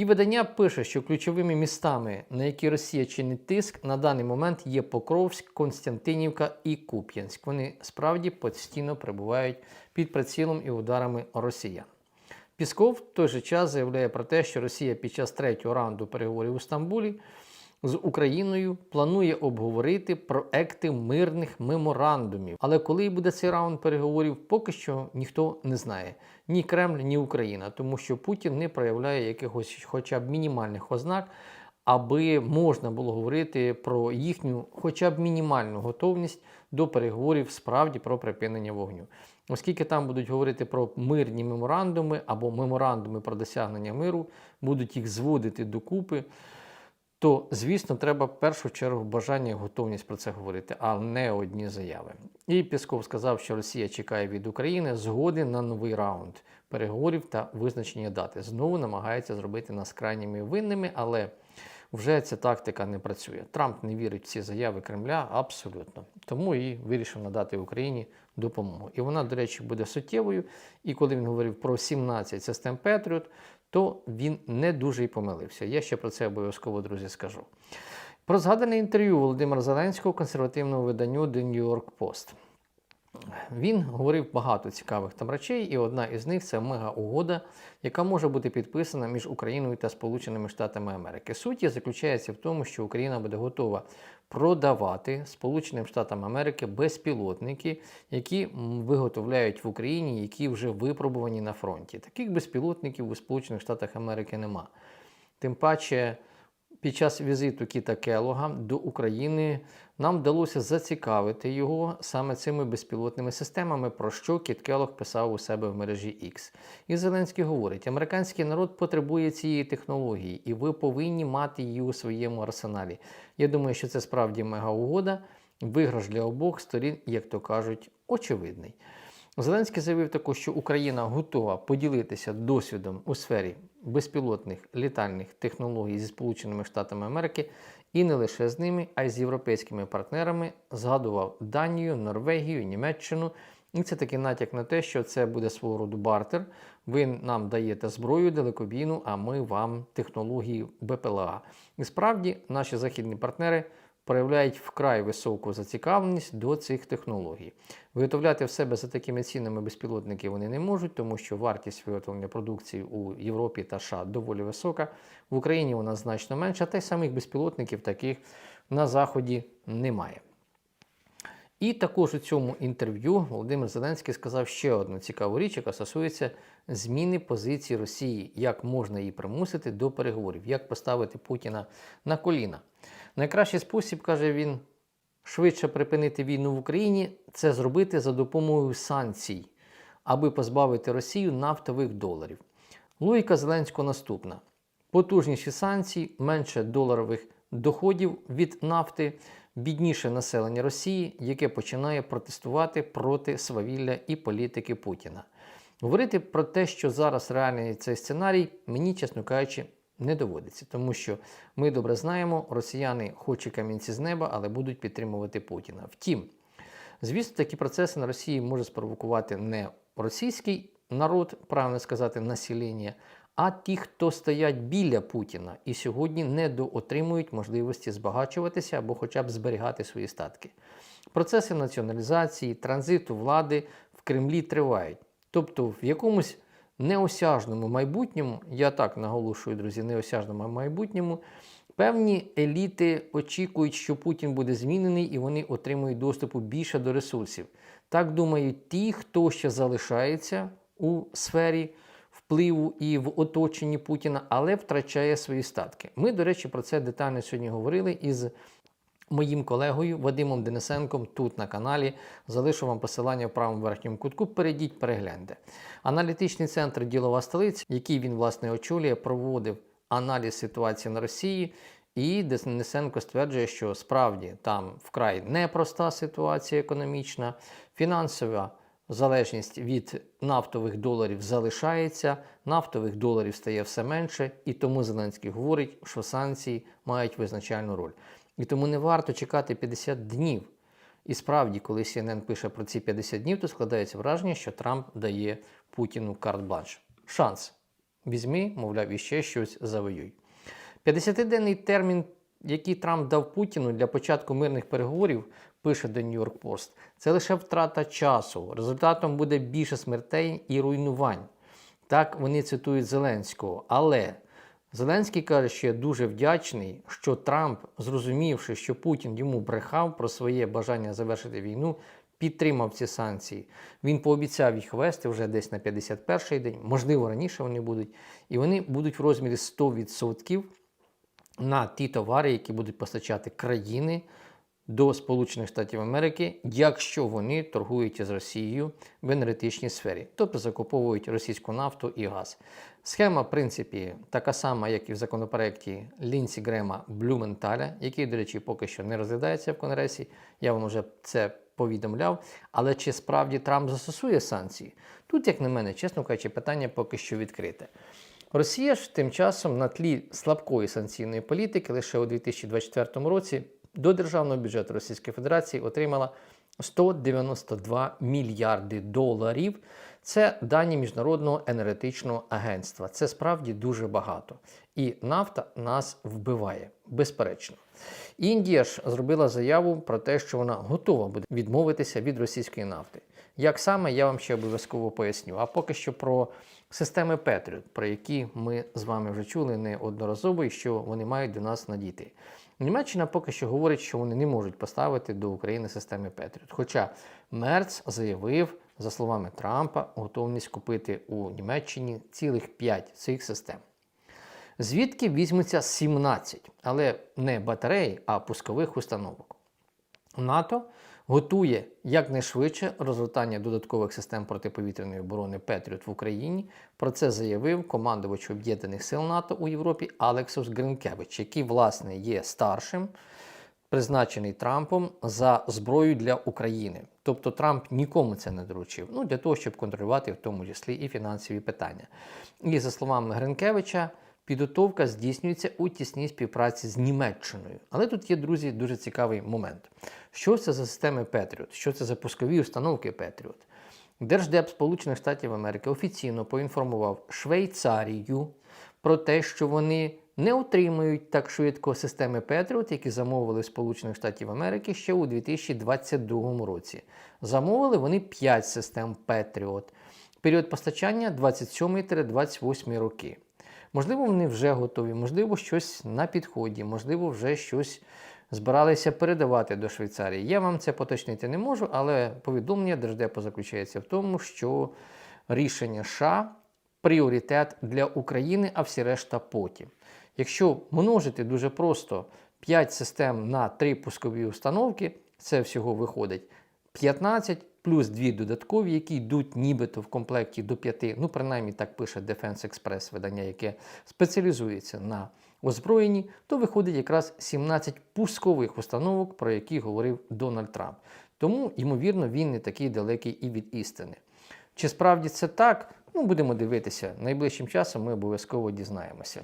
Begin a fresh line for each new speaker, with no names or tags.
І видання пише, що ключовими містами, на які Росія чинить тиск, на даний момент є Покровськ, Константинівка і Куп'янськ. Вони справді постійно перебувають під прицілом і ударами росіян. Пісков в той же час заявляє про те, що Росія під час третього раунду переговорів у Стамбулі з Україною планує обговорити проекти мирних меморандумів. Але коли буде цей раунд переговорів, поки що ніхто не знає. Ні Кремль, ні Україна, тому що Путін не проявляє якихось хоча б мінімальних ознак, аби можна було говорити про їхню, хоча б мінімальну готовність до переговорів справді про припинення вогню. Оскільки там будуть говорити про мирні меморандуми або меморандуми про досягнення миру, будуть їх зводити докупи то, звісно, треба в першу чергу бажання і готовність про це говорити, а не одні заяви. І Пісков сказав, що Росія чекає від України згоди на новий раунд переговорів та визначення дати. Знову намагається зробити нас крайніми винними, але вже ця тактика не працює. Трамп не вірить в ці заяви Кремля абсолютно. Тому і вирішив надати Україні допомогу. І вона, до речі, буде суттєвою. І коли він говорив про 17 систем Петріот, то він не дуже й помилився. Я ще про це обов'язково, друзі, скажу. Про згадане інтерв'ю Володимира Зеленського консервативному виданню The New York Post. Він говорив багато цікавих там речей, і одна із них це мега-угода, яка може бути підписана між Україною та Сполученими Штатами Америки. Суть заключається в тому, що Україна буде готова продавати Сполученим Штатам Америки безпілотники, які виготовляють в Україні, які вже випробувані на фронті. Таких безпілотників у Сполучених Штатах Америки нема. Тим паче. Під час візиту Кіта Келога до України нам вдалося зацікавити його саме цими безпілотними системами, про що Кіт Келог писав у себе в мережі X. І Зеленський говорить: американський народ потребує цієї технології, і ви повинні мати її у своєму арсеналі. Я думаю, що це справді мега-угода, виграш для обох сторін, як то кажуть, очевидний. Зеленський заявив також, що Україна готова поділитися досвідом у сфері безпілотних літальних технологій зі Сполученими Штатами Америки і не лише з ними, а й з європейськими партнерами. Згадував Данію, Норвегію, Німеччину. І це такий натяк на те, що це буде свого роду бартер. Ви нам даєте зброю далекобійну, а ми вам технології БПЛА. І справді наші західні партнери проявляють вкрай високу зацікавленість до цих технологій. Виготовляти в себе за такими цінами безпілотники вони не можуть, тому що вартість виготовлення продукції у Європі та США доволі висока. В Україні вона значно менша, та й самих безпілотників таких на Заході немає. І також у цьому інтерв'ю Володимир Зеленський сказав ще одну цікаву річ, яка стосується зміни позиції Росії, як можна її примусити до переговорів, як поставити Путіна на коліна. Найкращий спосіб, каже він, швидше припинити війну в Україні це зробити за допомогою санкцій, аби позбавити Росію нафтових доларів. Логіка Зеленського наступна: потужніші санкції, менше доларових доходів від нафти, бідніше населення Росії, яке починає протестувати проти свавілля і політики Путіна. Говорити про те, що зараз реальний цей сценарій, мені, чесно кажучи, не доводиться, тому що ми добре знаємо, росіяни хоч і камінці з неба, але будуть підтримувати Путіна. Втім, звісно, такі процеси на Росії може спровокувати не російський народ, правильно сказати, населення, а ті, хто стоять біля Путіна і сьогодні не доотримують можливості збагачуватися або хоча б зберігати свої статки. Процеси націоналізації, транзиту влади в Кремлі тривають. Тобто в якомусь неосяжному майбутньому, я так наголошую, друзі, неосяжному майбутньому, певні еліти очікують, що Путін буде змінений і вони отримують доступу більше до ресурсів. Так думають ті, хто ще залишається у сфері впливу і в оточенні Путіна, але втрачає свої статки. Ми, до речі, про це детально сьогодні говорили із моїм колегою Вадимом Денисенком тут на каналі. Залишу вам посилання в правому верхньому кутку. Перейдіть, перегляньте. Аналітичний центр Ділова столиця, який він власне очолює, проводив аналіз ситуації на Росії. І Денисенко стверджує, що справді там вкрай непроста ситуація економічна, фінансова залежність від нафтових доларів залишається, нафтових доларів стає все менше, і тому Зеленський говорить, що санкції мають визначальну роль. І тому не варто чекати 50 днів. І справді, коли CNN пише про ці 50 днів, то складається враження, що Трамп дає Путіну карт-бланш. Шанс Візьми, мовляв, іще щось завоюй. 50-денний термін, який Трамп дав Путіну для початку мирних переговорів, пише The New York Post, це лише втрата часу. Результатом буде більше смертей і руйнувань. Так вони цитують Зеленського. Але Зеленський каже, що я дуже вдячний, що Трамп, зрозумівши, що Путін йому брехав про своє бажання завершити війну, підтримав ці санкції. Він пообіцяв їх вести вже десь на 51-й день, можливо, раніше вони будуть, і вони будуть в розмірі 100% на ті товари, які будуть постачати країни до Сполучених Штатів Америки, якщо вони торгують із Росією в енергетичній сфері, тобто закуповують російську нафту і газ. Схема, в принципі, така сама, як і в законопроекті Лінсі Грема Блюменталя, який, до речі, поки що не розглядається в Конгресі. Я вам вже це повідомляв. Але чи справді Трамп застосує санкції? Тут, як на мене, чесно кажучи, питання поки що відкрите. Росія ж тим часом на тлі слабкої санкційної політики лише у 2024 році до державного бюджету Російської Федерації отримала 192 мільярди доларів. Це дані Міжнародного енергетичного агентства. Це справді дуже багато. І нафта нас вбиває, безперечно. Індія ж зробила заяву про те, що вона готова буде відмовитися від російської нафти. Як саме, я вам ще обов'язково поясню. А поки що про системи Patriot, про які ми з вами вже чули неодноразово і що вони мають до нас надійти. Німеччина поки що говорить, що вони не можуть поставити до України системи Patriot. Хоча Мерц заявив, за словами Трампа, готовність купити у Німеччині цілих 5 цих систем. Звідки візьметься 17, але не батарей, а пускових установок. НАТО готує якнайшвидше розгортання додаткових систем протиповітряної оборони Петріот в Україні. Про це заявив командувач Об'єднаних сил НАТО у Європі Алексус Гринкевич, який, власне, є старшим, призначений Трампом за зброю для України. Тобто Трамп нікому це не доручив, ну для того, щоб контролювати в тому числі і фінансові питання. І за словами Гринкевича. Підготовка здійснюється у тісній співпраці з Німеччиною. Але тут є, друзі, дуже цікавий момент. Що це за системи Patriot? Що це за пускові установки Patriot? Держдеп Сполучених Штатів Америки офіційно поінформував Швейцарію про те, що вони не отримують так швидко системи Patriot, які замовили Сполучених Штатів Америки ще у 2022 році. Замовили вони 5 систем Patriot. Період постачання 27-28 роки. Можливо, вони вже готові, можливо, щось на підході, можливо, вже щось збиралися передавати до Швейцарії. Я вам це поточнити не можу, але повідомлення Держдепу заключається в тому, що рішення США пріоритет для України, а всі решта потім. Якщо множити дуже просто 5 систем на 3 пускові установки, це всього виходить 15 плюс дві додаткові, які йдуть нібито в комплекті до 5, ну принаймні так пише Defense Express, видання, яке спеціалізується на озброєнні, то виходить якраз 17 пускових установок, про які говорив Дональд Трамп. Тому, ймовірно, він не такий далекий і від істини. Чи справді це так? Ну, будемо дивитися. Найближчим часом ми обов'язково дізнаємося.